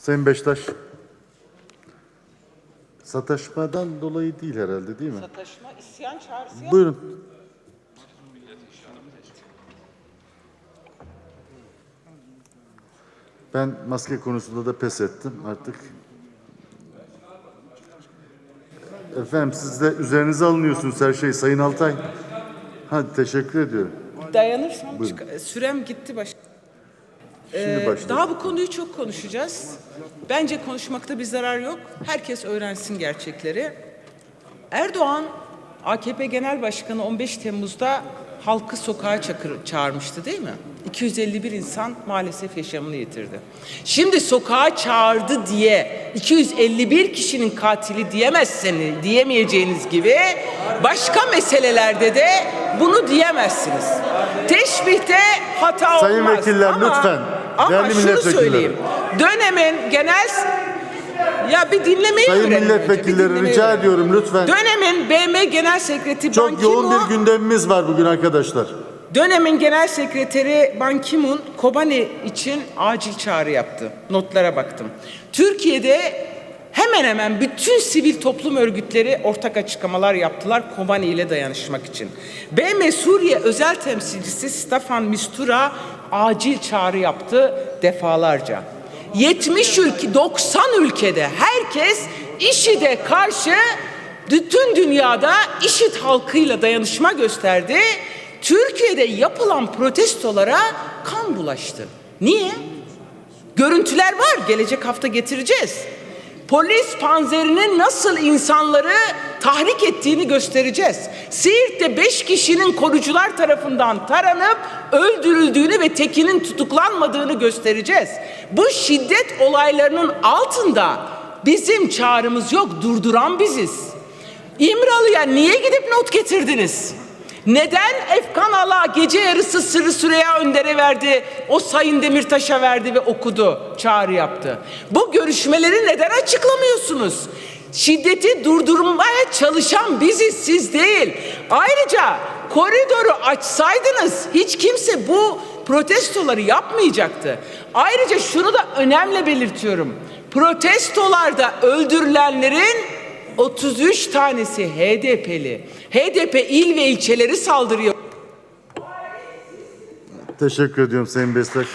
Sayın Beştaş. Sataşmadan dolayı değil herhalde değil mi? Sataşma, isyan çağrısı yap- Buyurun. Ben maske konusunda da pes ettim artık. Efendim siz de üzerinize alınıyorsunuz her şey Sayın Altay. Hadi teşekkür ediyorum. Dayanırsam çık- sürem gitti baş. Şimdi Ee, başlayalım. daha bu konuyu çok konuşacağız. Bence konuşmakta bir zarar yok. Herkes öğrensin gerçekleri. Erdoğan AKP Genel Başkanı 15 Temmuz'da halkı sokağa çakır, çağırmıştı değil mi? 251 insan maalesef yaşamını yitirdi. Şimdi sokağa çağırdı diye 251 kişinin katili diyemezseniz, diyemeyeceğiniz gibi başka meselelerde de bunu diyemezsiniz. Teşbihte hata Sayın olmaz. vekiller, ama, lütfen. Ama Değerli şunu milletvekilleri. söyleyeyim. Dönemin genel ya bir dinlemeyi Sayın öğrenin önce, bir milletvekilleri dinlemeyi rica öğrenin. ediyorum lütfen. Dönemin BM Genel Sekreteri Ban Çok yoğun Ki-moon, bir gündemimiz var bugün arkadaşlar. dönemin Genel Sekreteri Ban Ki-moon Kobani için acil çağrı yaptı. Notlara baktım. Türkiye'de hemen hemen bütün sivil toplum örgütleri ortak açıklamalar yaptılar Kobani ile dayanışmak için. BM Suriye özel temsilcisi Stefan Mistura acil çağrı yaptı defalarca. 70 ülke, 90 ülkede herkes IŞİD'e karşı bütün dünyada IŞİD halkıyla dayanışma gösterdi. Türkiye'de yapılan protestolara kan bulaştı. Niye? Görüntüler var. Gelecek hafta getireceğiz. Polis panzerinin nasıl insanları tahrik ettiğini göstereceğiz. Siirt'te beş kişinin korucular tarafından taranıp öldürüldüğünü ve tekinin tutuklanmadığını göstereceğiz. Bu şiddet olaylarının altında bizim çağrımız yok, durduran biziz. İmralı'ya niye gidip not getirdiniz? Neden Efkan Ala gece yarısı Sırrı Süreyya Önder'e verdi, o Sayın Demirtaş'a verdi ve okudu, çağrı yaptı? Bu görüşmeleri neden açıklamıyorsunuz? Şiddeti durdurmaya çalışan biziz, siz değil. Ayrıca koridoru açsaydınız hiç kimse bu protestoları yapmayacaktı. Ayrıca şunu da önemli belirtiyorum. Protestolarda öldürülenlerin 33 tanesi HDP'li. HDP il ve ilçeleri saldırıyor. Teşekkür ediyorum Sayın Beştaş.